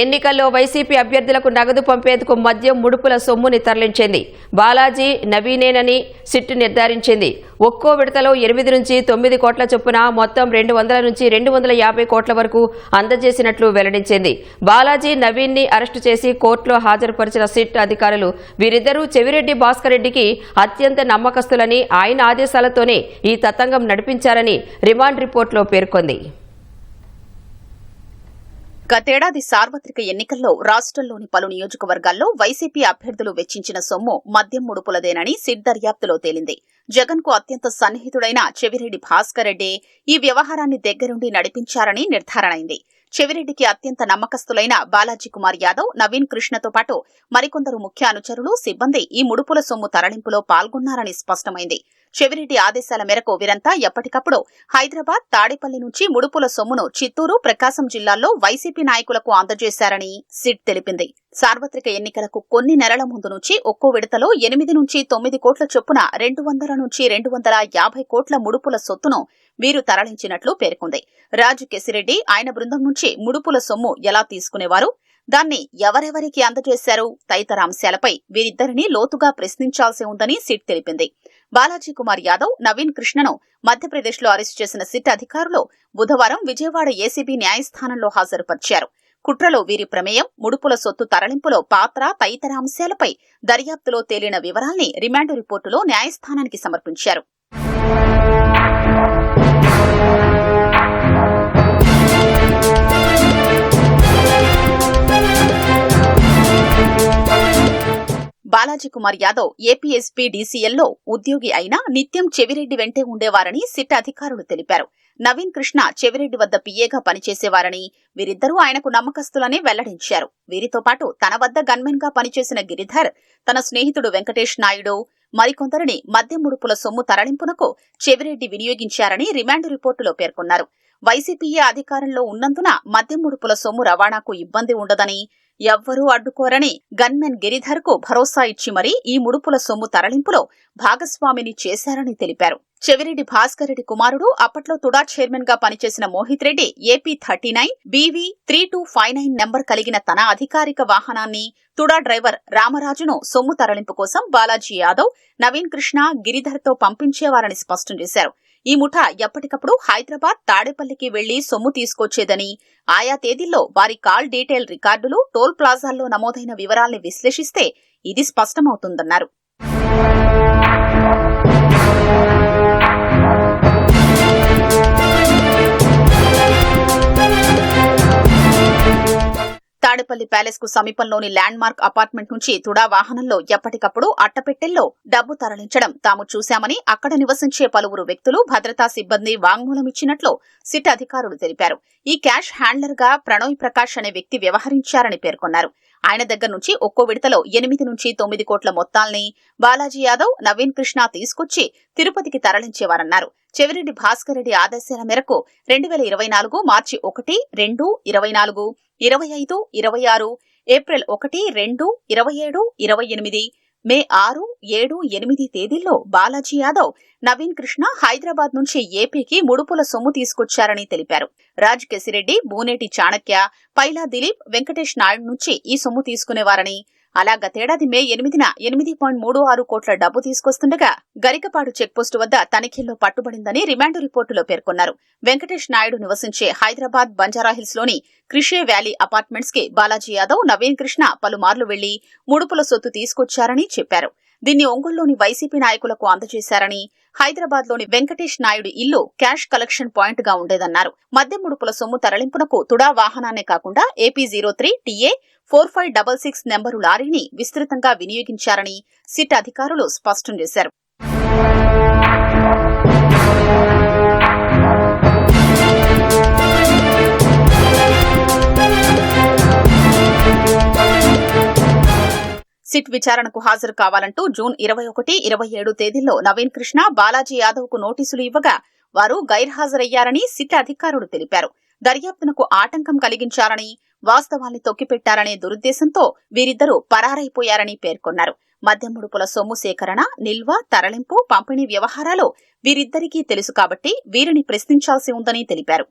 ఎన్నికల్లో వైసీపీ అభ్యర్థులకు నగదు పంపేందుకు మద్యం ముడుపుల సొమ్ముని తరలించింది. బాలాజీ నవీనేనని సిట్టు నిర్ధారించింది. ఒక్కో విడతలో ఎనిమిది నుంచి తొమ్మిది కోట్ల చొప్పున మొత్తం రెండు వందల నుంచి రెండు వందల యాభై కోట్ల వరకు అందజేసినట్లు వెల్లడించింది. బాలాజీ నవీన్ని అరెస్టు చేసి కోర్టులో హాజరుపరిచిన సిట్ అధికారులు వీరిద్దరూ చెవిరెడ్డి భాస్కర్ రెడ్డికి అత్యంత నమ్మకస్తులని ఆయన ఆదేశాలతోనే ఈ తతంగం నడిపించారని రిమాండ్ రిపోర్టులో పేర్కొంది. గతేడాది సార్వత్రిక ఎన్నికల్లో రాష్ట్రంలోని పలు నియోజకవర్గాల్లో వైసీపీ అభ్యర్థులు వెచ్చించిన సొమ్ము మద్యం ముడుపులదేనని సిట్ దర్యాప్తులో తేలింది. జగన్కు అత్యంత సన్నిహితుడైన చెవిరెడ్డి భాస్కర్ రెడ్డి ఈ వ్యవహారాన్ని దగ్గరుండి నడిపించారని నిర్ధారణైంది. చెవిరెడ్డికి అత్యంత నమ్మకస్తులైన బాలాజీ కుమార్ యాదవ్ నవీన్ కృష్ణతో పాటు మరికొందరు ముఖ్య అనుచరులు సిబ్బంది ఈ ముడుపుల సొమ్ము తరలింపులో పాల్గొన్నారని స్పష్టమైంది. చెవిరెడ్డి ఆదేశాల మేరకు వీరంతా ఎప్పటికప్పుడు హైదరాబాద్ తాడేపల్లి నుంచి ముడుపుల సొమ్మును చిత్తూరు ప్రకాశం జిల్లాల్లో వైసీపీ నాయకులకు అందజేశారని సిట్ తెలిపింది. సార్వత్రిక ఎన్నికలకు కొన్ని నెలల ముందు నుంచి ఒక్కో విడతలో ఎనిమిది నుంచి తొమ్మిది కోట్ల చొప్పున రెండు వందల నుంచి రెండు వందల యాభై కోట్ల ముడుపుల సొత్తును వీరు తరలించినట్లు పేర్కొంది. రాజు కెసిరెడ్డి ఆయన బృందం నుంచి ముడుపుల సొమ్ము ఎలా తీసుకునేవారు? దాన్ని ఎవరెవరికి అందజేశారు? తదితర అంశాలపై వీరిద్దరిని లోతుగా ప్రశ్నించాల్సి ఉందని సిట్ తెలిపింది. బాలాజీ కుమార్ యాదవ్ నవీన్ కృష్ణను మధ్యప్రదేశ్లో అరెస్టు చేసిన సిట్ అధికారులు బుధవారం విజయవాడ ఏసీబీ న్యాయస్థానంలో హాజరుపరిచారు. కుట్రలో వీరి ప్రమేయం ముడుపుల సొత్తు తరలింపులో పాత్ర తదితర అంశాలపై దర్యాప్తులో తేలిన వివరాల్ని రిమాండ్ రిపోర్టులో న్యాయస్థానానికి సమర్పించారు. బాలాజీ కుమార్ యాదవ్ ఏపీఎస్పీ డీసీఎల్లో ఉద్యోగి అయినా నిత్యం చెవిరెడ్డి వెంటే ఉండేవారని సిట్ అధికారులు తెలిపారు. నవీన్ కృష్ణ చెవిరెడ్డి వద్ద పీఏగా పనిచేసేవారని వీరిద్దరూ ఆయనకు నమ్మకస్తులని వెల్లడించారు. వీరితో పాటు తన వద్ద గన్మెన్గా పనిచేసిన గిరిధర్ తన స్నేహితుడు వెంకటేష్ నాయుడు మరికొందరిని మద్యం ముడుపుల సొమ్ము తరలింపునకు చెవిరెడ్డి వినియోగించారని రిమాండ్ రిపోర్టులో పేర్కొన్నారు. వైసీపీఏ అధికారంలో ఉన్నందున మద్యం ముడుపుల సొమ్ము రవాణాకు ఇబ్బంది ఉండదని ఎవ్వరూ అడ్డుకోరని గన్మెన్ గిరిధర్కు భరోసా ఇచ్చి మరీ ఈ ముడుపుల సొమ్ము తరలింపులో భాగస్వామిని చేశారని తెలిపారు. చెవిరెడ్డి భాస్కర్ రెడ్డి కుమారుడు అప్పట్లో తుడా చైర్మన్గా పనిచేసిన Mohit Reddy AP thirty nine BV three two five nine number కలిగిన తన అధికారిక వాహనాన్ని తుడా డ్రైవర్ రామరాజును సొమ్ము తరలింపు కోసం బాలాజీ యాదవ్ నవీన్ కృష్ణ గిరిధర్తో పంపించేవారని స్పష్టం చేశారు. ఈ ముఠా ఎప్పటికప్పుడు హైదరాబాద్ తాడేపల్లికి వెళ్ళి సొమ్ము తీసుకొచ్చేదని ఆయా తేదీల్లో వారి కాల్ డీటెయిల్ రికార్డులు టోల్ ప్లాజాల్లో నమోదైన వివరాల్ని విశ్లేషిస్తే ఇది స్పష్టమవుతుందన్నారు. తాడేపల్లి ప్యాలెస్కు సమీపంలోని ల్యాండ్ మార్క్ అపార్ట్మెంట్ నుంచి తుడా వాహనంలో ఎప్పటికప్పుడు అట్టపెట్టెల్లో డబ్బు తరలించడం తాము చూశామని అక్కడ నివసించే పలువురు వ్యక్తులు భద్రతా సిబ్బంది వాంగ్మూలం ఇచ్చినట్లు సిట్ అధికారులు తెలిపారు. ఈ క్యాష్ హ్యాండ్లర్గా ప్రణోయ్ ప్రకాష్ అనే వ్యక్తి వ్యవహరించారని పేర్కొన్నారు. ఆయన దగ్గర నుంచి ఒక్కో విడతలో ఎనిమిది నుంచి తొమ్మిది కోట్ల మొత్తాల్ని బాలాజీ యాదవ్ నవీన్ కృష్ణ తీసుకొచ్చి తిరుపతికి తరలించేవారన్నారు. చెవిరెడ్డి భాస్కర్ రెడ్డి ఆదేశాల మేరకు రెండు వేల ఇరవై నాలుగు మార్చి ఒకటి రెండు ఇరవై నాలుగు ఇరవై ఐదు ఇరవై ఆరు ఏప్రిల్ ఒకటి రెండు ఇరవై ఏడు ఇరవై ఎనిమిది మే ఆరు ఏడు ఎనిమిది తేదీల్లో బాలాజీ యాదవ్ నవీన్ కృష్ణ హైదరాబాద్ నుంచి ఏపీకి ముడుపుల సొమ్ము తీసుకొచ్చారని తెలిపారు. రాజ్ కెసిరెడ్డి బూనేటి చాణక్య పైలా దిలీప్ వెంకటేష్ నాయుడు నుంచి ఈ సొమ్ము తీసుకునేవారని అలా గతేడాది మే ఎనిమిదిన ఎనిమిది పాయింట్ మూడు ఆరు కోట్ల డబ్బు తీసుకొస్తుండగా గరికపాడు చెక్పోస్టు వద్ద తనిఖీల్లో పట్టుబడిందని రిమాండ్ రిపోర్టులో పేర్కొన్నారు. వెంకటేష్ నాయుడు నివసించే హైదరాబాద్ బంజారాహిల్స్లోని క్రిషే వ్యాలీ అపార్ట్మెంట్స్కి బాలాజీ యాదవ్ నవీన్ కృష్ణ పలుమార్లు వెళ్ళి ముడుపుల సొత్తు తీసుకొచ్చారని చెప్పారు. దీన్ని ఒంగోలులోని వైసీపీ నాయకులకు అందజేశారని హైదరాబాద్లోని వెంకటేష్ నాయుడు ఇల్లు క్యాష్ కలెక్షన్ పాయింట్గా ఉండేదన్నారు. మద్యం ముడుపుల సొమ్ము తరలింపునకు తుడా వాహనాన్నే కాకుండా AP zero three TA four five double six number లారీని విస్తృతంగా వినియోగించారని సిట్ అధికారులు స్పష్టం చేశారు. సిట్ విచారణకు హాజరు కావాలంటూ జూన్ ఇరవై ఒకటి ఇరవై ఏడు తేదీల్లో నవీన్ కృష్ణ బాలాజీ యాదవ్కు నోటీసులు ఇవ్వగా వారు గైర్హాజరయ్యారని సిట్ అధికారులు తెలిపారు. దర్యాప్తునకు ఆటంకం కలిగించారని వాస్తవాల్ని తొక్కిపెట్టారనే దురుద్దేశంతో వీరిద్దరూ పరారైపోయారని పేర్కొన్నారు. మద్యం ముడుపుల సొమ్ము సేకరణ నిల్వ తరలింపు పంపిణీ వ్యవహారాలు వీరిద్దరికీ తెలుసు కాబట్టి వీరిని ప్రశ్నించాల్సి ఉందని తెలిపారు.